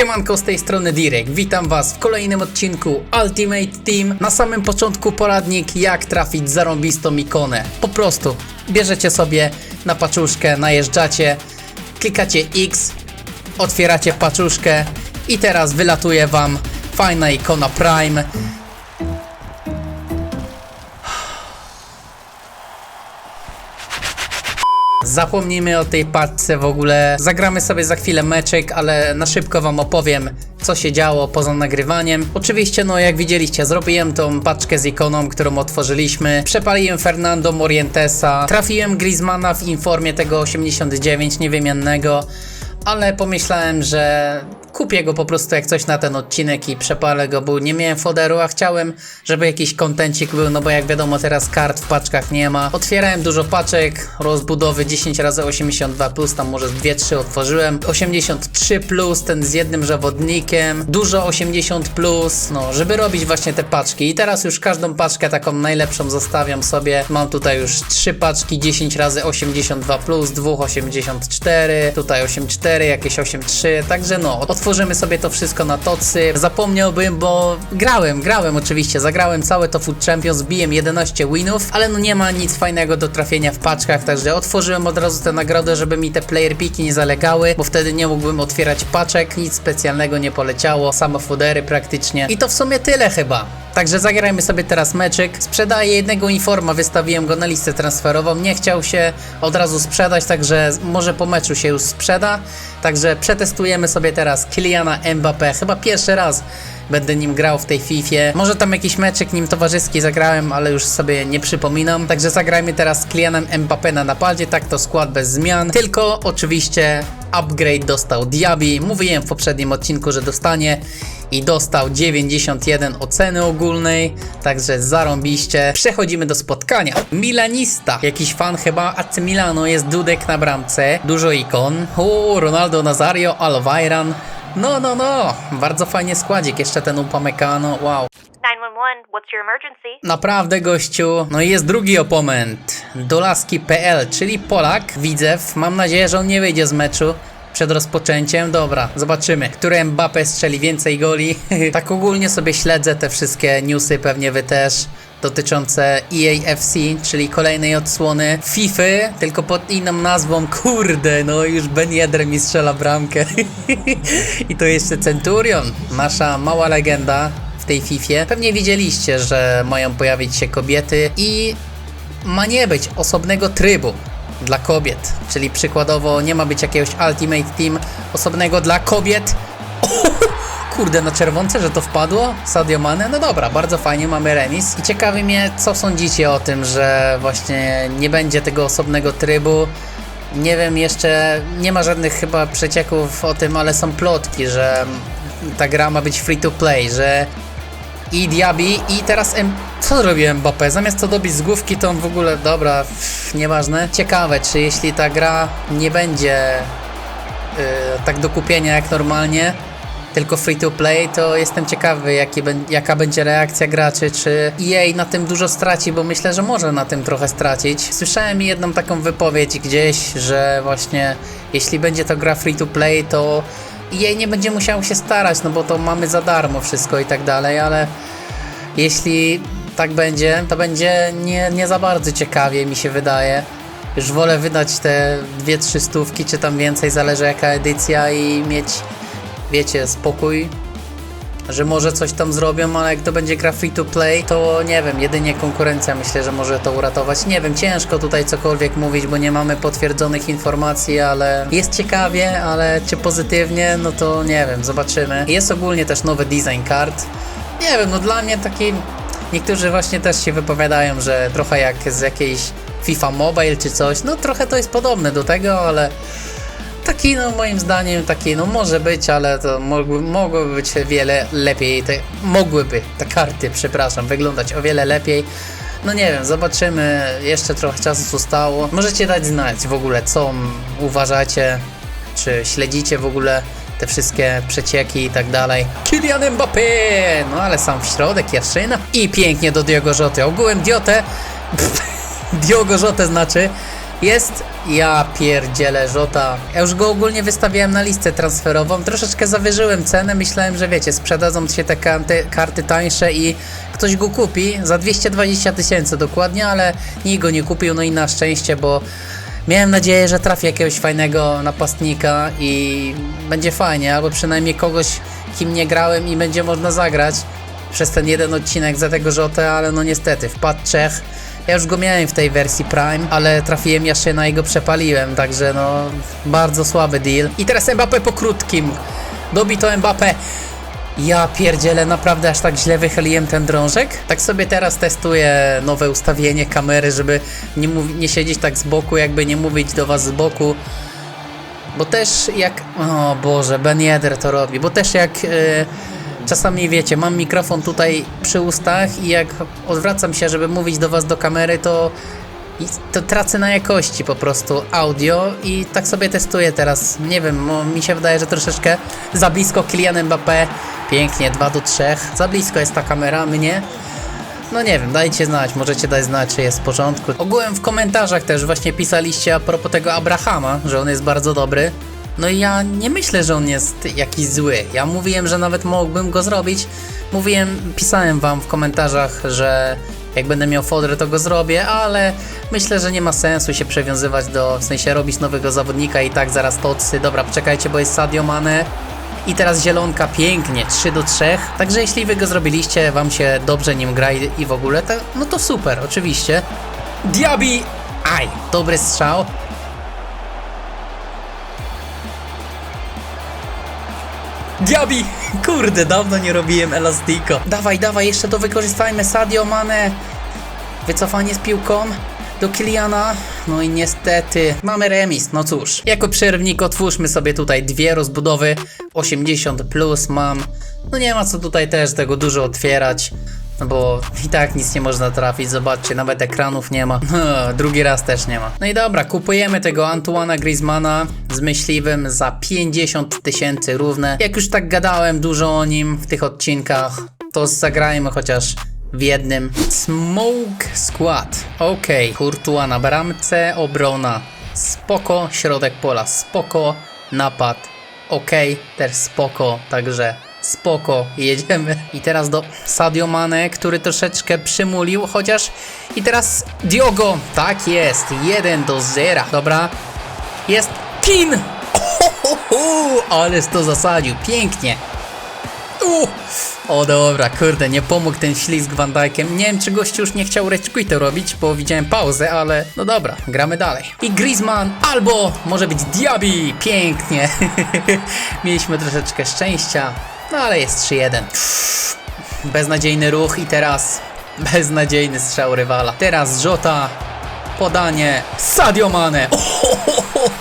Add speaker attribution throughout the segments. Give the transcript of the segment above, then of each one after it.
Speaker 1: Siemanko z tej strony Direk, witam was w kolejnym odcinku Ultimate Team. Na samym początku poradnik jak trafić zarąbistą ikonę. Po prostu bierzecie sobie na paczuszkę, najeżdżacie, klikacie X, otwieracie paczuszkę i teraz wylatuje wam fajna ikona Prime. Zapomnijmy o tej paczce w ogóle. Zagramy sobie za chwilę meczek, ale na szybko wam opowiem, co się działo poza nagrywaniem. Oczywiście, no jak widzieliście, zrobiłem tą paczkę z ikoną, którą otworzyliśmy. Przepaliłem Fernando Morientesa. Trafiłem Griezmana w informie tego 89 niewymiennego. Ale pomyślałem, że kupię go po prostu jak coś na ten odcinek i przepalę go, bo nie miałem foderu, a chciałem, żeby jakiś kontencik był, no bo jak wiadomo teraz kart w paczkach nie ma. Otwierałem dużo paczek, rozbudowy 10 razy 82 plus, tam może 2-3 otworzyłem. 83 plus, ten z jednym zawodnikiem, dużo 80 plus, no żeby robić właśnie te paczki. I teraz już każdą paczkę taką najlepszą zostawiam sobie. Mam tutaj już 3 paczki 10 razy 82 plus, 2 84, tutaj 84, jakieś 83, także no, otworzymy sobie to wszystko na tocy. Zapomniałbym, bo grałem, grałem oczywiście, zagrałem całe to Food Champions, biłem 11 winów, ale no nie ma nic fajnego do trafienia w paczkach, także otworzyłem od razu tę nagrodę, żeby mi te player piki nie zalegały, bo wtedy nie mógłbym otwierać paczek, nic specjalnego nie poleciało, same fodery praktycznie. I to w sumie tyle chyba. Także zagrajmy sobie teraz meczyk. Sprzedaję jednego informa, wystawiłem go na listę transferową. Nie chciał się od razu sprzedać, także może po meczu się już sprzeda. Także przetestujemy sobie teraz Kyliana Mbappé. Chyba pierwszy raz będę nim grał w tej Fifie. Może tam jakiś meczyk nim towarzyski zagrałem, ale już sobie nie przypominam. Także zagrajmy teraz z Kylianem Mbappé na napadzie. Tak to skład bez zmian. Tylko oczywiście upgrade dostał Diaby. Mówiłem w poprzednim odcinku, że dostanie i dostał 91 oceny ogólnej, także zarąbiście. Przechodzimy do spotkania. Milanista, jakiś fan chyba AC Milano, jest Dudek na bramce, dużo ikon. O, Ronaldo Nazario, Alvairan. No, no, no, bardzo fajnie składzik, jeszcze ten Upamecano, wow.
Speaker 2: 911, what's your emergency?
Speaker 1: Naprawdę gościu. No i jest drugi oponent. Dolaski.pl, czyli Polak, Widzew. Mam nadzieję, że on nie wyjdzie z meczu przed rozpoczęciem. Dobra, zobaczymy, który Mbappe strzeli więcej goli. tak ogólnie sobie śledzę te wszystkie newsy, pewnie wy też. Dotyczące EAFC, czyli kolejnej odsłony FIFA, tylko pod inną nazwą. Kurde, no już Ben Yedder mi strzela bramkę. I to jeszcze Centurion, nasza mała legenda w tej Fifie. Pewnie widzieliście, że mają pojawić się kobiety i ma nie być osobnego trybu dla kobiet. Czyli przykładowo nie ma być jakiegoś Ultimate Team osobnego dla kobiet. Kurde, na czerwonce, że to wpadło? Sadio Mane? No dobra, bardzo fajnie, mamy remis. I ciekawi mnie, co sądzicie o tym, że właśnie nie będzie tego osobnego trybu. Nie wiem, jeszcze nie ma żadnych chyba przecieków o tym, ale są plotki, że ta gra ma być free to play, że i Diaby i teraz M... Co zrobił Mbappé? Zamiast to dobić z główki, to on w ogóle... Dobra, pff, nieważne. Ciekawe, czy jeśli ta gra nie będzie yy, tak do kupienia jak normalnie, tylko free to play, to jestem ciekawy, jaki jaka będzie reakcja graczy, czy EA na tym dużo straci, bo myślę, że może na tym trochę stracić. Słyszałem jedną taką wypowiedź gdzieś, że właśnie jeśli będzie to gra free to play, to EA nie będzie musiał się starać, no bo to mamy za darmo wszystko i tak dalej, ale jeśli tak będzie, to będzie nie, nie za bardzo ciekawie, mi się wydaje. Już wolę wydać te dwie, trzy stówki, czy tam więcej, zależy jaka edycja i mieć, wiecie, spokój, że może coś tam zrobią, ale jak to będzie gra free to play, to nie wiem, jedynie konkurencja myślę, że może to uratować. Nie wiem, ciężko tutaj cokolwiek mówić, bo nie mamy potwierdzonych informacji, ale jest ciekawie, ale czy pozytywnie, no to nie wiem, zobaczymy. Jest ogólnie też nowy design kart. Nie wiem, no dla mnie taki... Niektórzy właśnie też się wypowiadają, że trochę jak z jakiejś FIFA Mobile czy coś, no trochę to jest podobne do tego, ale taki no moim zdaniem taki no może być, ale to mogły, mogłyby być wiele lepiej, te, mogłyby te karty, przepraszam, wyglądać o wiele lepiej. No nie wiem, zobaczymy, jeszcze trochę czasu zostało. Możecie dać znać w ogóle, co uważacie, czy śledzicie w ogóle te wszystkie przecieki i tak dalej. Kylian Mbappé! No ale sam w środek, Jaszyna. I pięknie do Diogo Rzoty. Ogółem Diotę, Diogo Rzote znaczy, Jest, ja pierdzielę Żota. Ja już go ogólnie wystawiałem na listę transferową. Troszeczkę zawyżyłem cenę. Myślałem, że wiecie, sprzedadzą się te karty, karty tańsze i ktoś go kupi za 220 tysięcy dokładnie, ale nikt go nie kupił. No i na szczęście, bo miałem nadzieję, że trafi jakiegoś fajnego napastnika i będzie fajnie, albo przynajmniej kogoś, kim nie grałem i będzie można zagrać przez ten jeden odcinek za tego Żotę, ale no niestety wpadł Czech. Ja już go miałem w tej wersji Prime, ale trafiłem jeszcze na jego przepaliłem, także no bardzo słaby deal. I teraz Mbappé po krótkim. Dobito Mbappé. Ja pierdzielę, naprawdę aż tak źle wychyliłem ten drążek? Tak sobie teraz testuję nowe ustawienie kamery, żeby nie, nie siedzieć tak z boku, jakby nie mówić do was z boku. Bo też jak. O Boże, Ben Yedder to robi. Bo też jak. E, czasami wiecie, mam mikrofon tutaj przy ustach i jak odwracam się, żeby mówić do Was do kamery, to. To tracę na jakości po prostu audio i tak sobie testuję teraz. Nie wiem, mi się wydaje, że troszeczkę za blisko Kylian Mbappé. Pięknie, 2 do 3. Za blisko jest ta kamera, mnie. No nie wiem, dajcie znać, możecie dać znać, czy jest w porządku. Ogółem w komentarzach też właśnie pisaliście a propos tego Abrahama, że on jest bardzo dobry. No i ja nie myślę, że on jest jakiś zły. Ja mówiłem, że nawet mógłbym go zrobić. Mówiłem, pisałem wam w komentarzach, że jak będę miał fodrę, to go zrobię, ale myślę, że nie ma sensu się przewiązywać do, w sensie robić nowego zawodnika i tak zaraz tocy. Dobra, poczekajcie, bo jest Sadio Mane. I teraz zielonka pięknie, 3 do 3. Także jeśli wy go zrobiliście, wam się dobrze nim gra i, w ogóle, to, no to super, oczywiście. Diaby! Aj, dobry strzał. Diaby! Kurde, dawno nie robiłem elastiko. Dawaj, dawaj, jeszcze to wykorzystajmy. Sadio Mane. Wycofanie z piłką do Kiliana. No i niestety mamy remis. No cóż, jako przerwnik otwórzmy sobie tutaj dwie rozbudowy. 80 plus mam. No nie ma co tutaj też tego dużo otwierać. Bo i tak nic nie można trafić, zobaczcie, nawet ekranów nie ma. Drugi raz też nie ma. No i dobra, kupujemy tego Antuana Griezmana z myśliwym za 50 tysięcy równe. Jak już tak gadałem dużo o nim w tych odcinkach, to zagrajmy chociaż w jednym. Smoke Squad. Okej, Courtois na bramce, obrona. Spoko, środek pola, spoko, napad. Okej, też spoko, także spoko, jedziemy. I teraz do Sadio Mane, który troszeczkę przymulił, chociaż i teraz Diogo, tak jest, 1 do 0, dobra. Jest Kin! Ohoho, ależ to zasadził, pięknie. U! O dobra, kurde, nie pomógł ten ślizg Van Dijkiem. Nie wiem, czy gościu już nie chciał rage robić, bo widziałem pauzę, ale no dobra, gramy dalej. I Griezmann, albo może być Diaby, pięknie. Mieliśmy troszeczkę szczęścia, no ale jest 3-1. Beznadziejny ruch i teraz beznadziejny strzał rywala. Teraz Jota, podanie, Sadio Mane.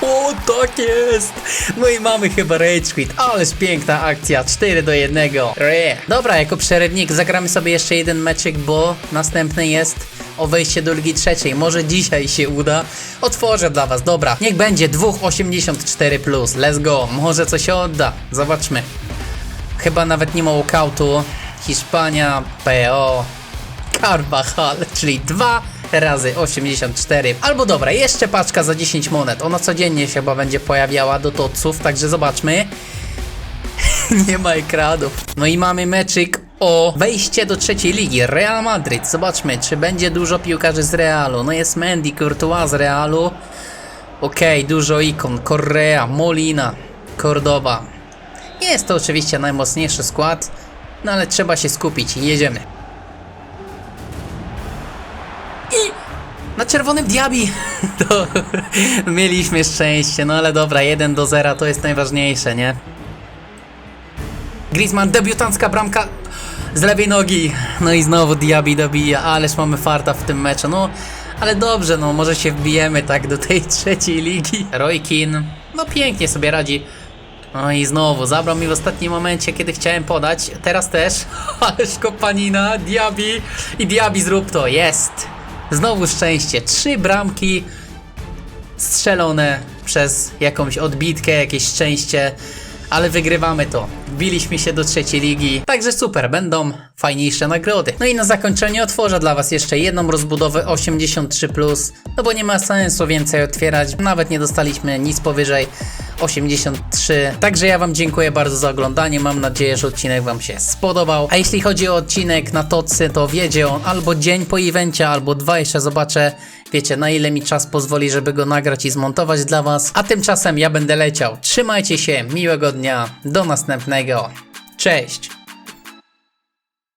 Speaker 1: O, tak jest! No i mamy chyba Rage Quit, ależ piękna akcja, 4 do 1. Re. Dobra, jako przerywnik zagramy sobie jeszcze jeden meczyk, bo następny jest o wejście do Ligi Trzeciej. Może dzisiaj się uda. Otworzę dla was, dobra. Niech będzie 2,84+, plus. let's go. Może coś się odda, zobaczmy. Chyba nawet nie ma walkoutu. Hiszpania, PO, Carvajal, czyli 2 razy 84. Albo dobra, jeszcze paczka za 10 monet. Ona codziennie się chyba będzie pojawiała do toców, także zobaczmy. Nie ma ekranów. No i mamy meczyk o wejście do trzeciej ligi. Real Madryt. Zobaczmy, czy będzie dużo piłkarzy z Realu. No jest Mendy, Courtois z Realu. Okej, dużo ikon. Correa, Molina, Cordoba. Jest to oczywiście najmocniejszy skład, no ale trzeba się skupić i jedziemy. I na czerwonym diabi to mieliśmy szczęście, no ale dobra, 1 do 0 to jest najważniejsze, nie? Griezmann, debiutancka bramka z lewej nogi. No i znowu Diaby dobija, ależ mamy farta w tym meczu. No, ale dobrze, no może się wbijemy tak do tej trzeciej ligi. Roy Keane, no pięknie sobie radzi. No i znowu, zabrał mi w ostatnim momencie, kiedy chciałem podać. Teraz też. Ależ kopanina, Diaby i Diaby zrób to, jest. Znowu szczęście, trzy bramki strzelone przez jakąś odbitkę, jakieś szczęście. ale wygrywamy to. Wbiliśmy się do trzeciej ligi, także super, będą fajniejsze nagrody. No i na zakończenie otworzę dla Was jeszcze jedną rozbudowę 83+, no bo nie ma sensu więcej otwierać, nawet nie dostaliśmy nic powyżej 83. Także ja Wam dziękuję bardzo za oglądanie. Mam nadzieję, że odcinek Wam się spodobał. A jeśli chodzi o odcinek na tocy, to wiedzie on albo dzień po evencie, albo dwa. Jeszcze zobaczę, wiecie, na ile mi czas pozwoli, żeby go nagrać i zmontować dla Was. A tymczasem ja będę leciał. Trzymajcie się, miłego dnia. Do następnego. Cześć!